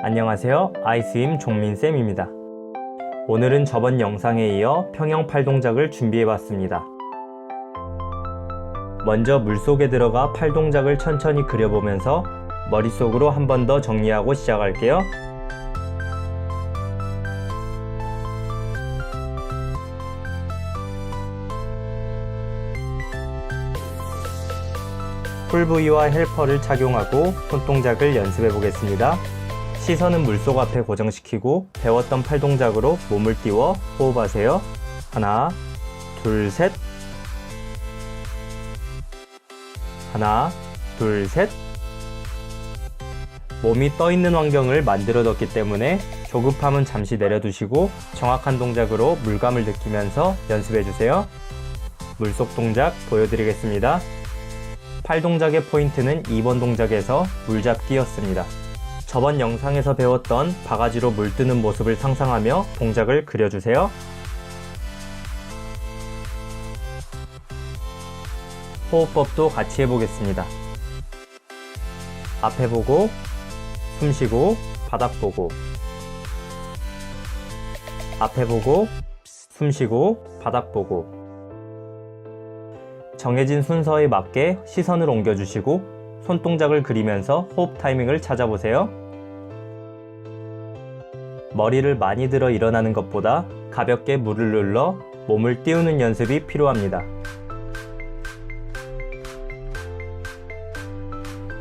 안녕하세요. 아이스임 종민쌤입니다. 오늘은 저번 영상에 이어 평형 팔 동작을 준비해 봤습니다. 먼저 물속에 들어가 팔 동작을 천천히 그려보면서 머릿속으로 한 번 더 정리하고 시작할게요. 풀 부위와 헬퍼를 착용하고 손동작을 연습해 보겠습니다. 시선은 물속 앞에 고정시키고 배웠던 팔 동작으로 몸을 띄워 호흡하세요. 하나, 둘, 셋. 하나, 둘, 셋. 몸이 떠 있는 환경을 만들어뒀기 때문에 조급함은 잠시 내려두시고 정확한 동작으로 물감을 느끼면서 연습해 주세요. 물속 동작 보여드리겠습니다. 팔 동작의 포인트는 2번 동작에서 물잡기였습니다. 저번 영상에서 배웠던 바가지로 물 뜨는 모습을 상상하며 동작을 그려주세요. 호흡법도 같이 해보겠습니다. 앞에 보고, 숨 쉬고, 바닥 보고. 앞에 보고, 숨 쉬고, 바닥 보고. 정해진 순서에 맞게 시선을 옮겨주시고 손동작을 그리면서 호흡 타이밍을 찾아보세요. 머리를 많이 들어 일어나는 것보다 가볍게 물을 눌러 몸을 띄우는 연습이 필요합니다.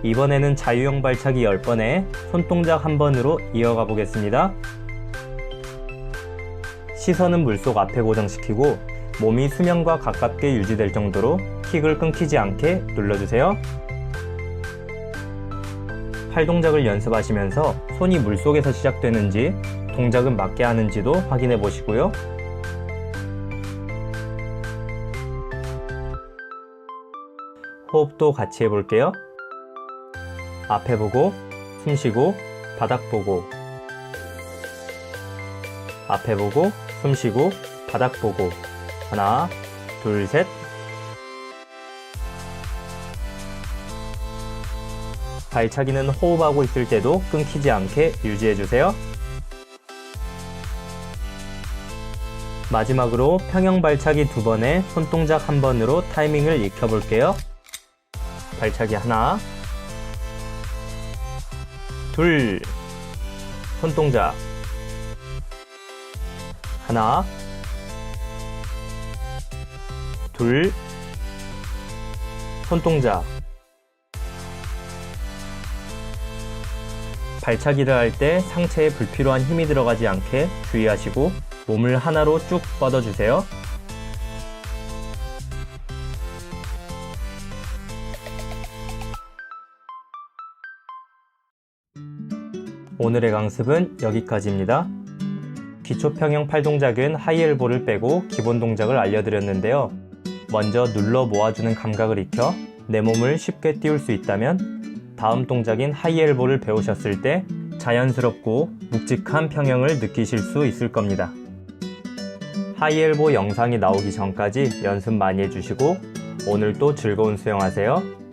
이번에는 자유형 발차기 10번에 손동작 한 번으로 이어가 보겠습니다. 시선은 물속 앞에 고정시키고 몸이 수면과 가깝게 유지될 정도로 킥을 끊기지 않게 눌러주세요. 팔 동작을 연습하시면서 손이 물속에서 시작되는지 동작은 맞게 하는지도 확인해 보시고요. 호흡도 같이 해볼게요. 앞에 보고, 숨 쉬고, 바닥 보고. 앞에 보고, 숨 쉬고, 바닥 보고. 하나, 둘, 셋. 발차기는 호흡하고 있을 때도 끊기지 않게 유지해주세요. 마지막으로 평형 발차기 두 번에 손동작 한 번으로 타이밍을 익혀볼게요. 발차기 하나, 둘, 손동작 하나, 둘, 손동작. 발차기를 할 때 상체에 불필요한 힘이 들어가지 않게 주의하시고 몸을 하나로 쭉 뻗어주세요. 오늘의 강습은 여기까지입니다. 기초평형 팔 동작은 하이 엘보를 빼고 기본 동작을 알려드렸는데요. 먼저 눌러 모아주는 감각을 익혀 내 몸을 쉽게 띄울 수 있다면 다음 동작인 하이 엘보를 배우셨을 때 자연스럽고 묵직한 평형을 느끼실 수 있을 겁니다. 하이 엘보 영상이 나오기 전까지 연습 많이 해주시고 오늘도 즐거운 수영하세요.